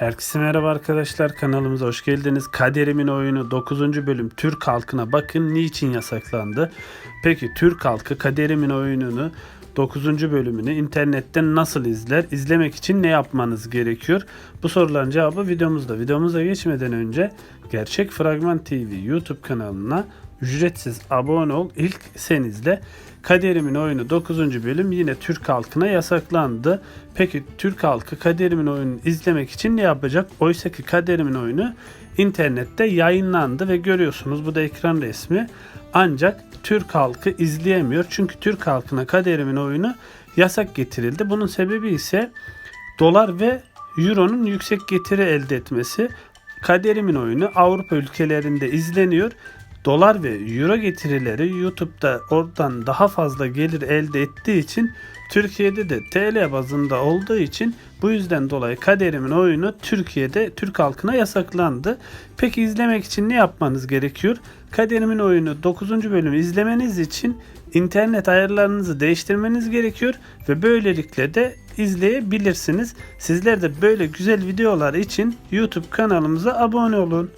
Herkese merhaba arkadaşlar kanalımıza hoş geldiniz. Kaderimin oyunu 9. bölüm Türk halkına bakın niçin yasaklandı. Peki Türk halkı Kaderimin oyununu 9. bölümünü internetten nasıl izler? İzlemek için ne yapmanız gerekiyor? Bu soruların cevabı videomuzda. Videomuza geçmeden önce Gerçek Fragman TV YouTube kanalına ücretsiz abone ol. İlk sen izle. Kaderimin oyunu 9. bölüm yine Türk halkına yasaklandı. Peki Türk halkı Kaderimin oyununu izlemek için ne yapacak? Oysa ki Kaderimin oyunu internette yayınlandı ve görüyorsunuz bu da ekran resmi. Ancak Türk halkı izleyemiyor. Çünkü Türk halkına Kaderimin oyunu yasak getirildi. Bunun sebebi ise dolar ve euronun yüksek getiri elde etmesi. Kaderimin oyunu Avrupa ülkelerinde izleniyor. Dolar ve euro getirileri YouTube'da oradan daha fazla gelir elde ettiği için Türkiye'de de TL bazında olduğu için bu yüzden dolayı Kaderimin oyunu Türkiye'de Türk halkına yasaklandı. Peki izlemek için ne yapmanız gerekiyor? Kaderimin oyunu 9. bölümü izlemeniz için internet ayarlarınızı değiştirmeniz gerekiyor ve böylelikle de izleyebilirsiniz. Sizler de böyle güzel videolar için YouTube kanalımıza abone olun.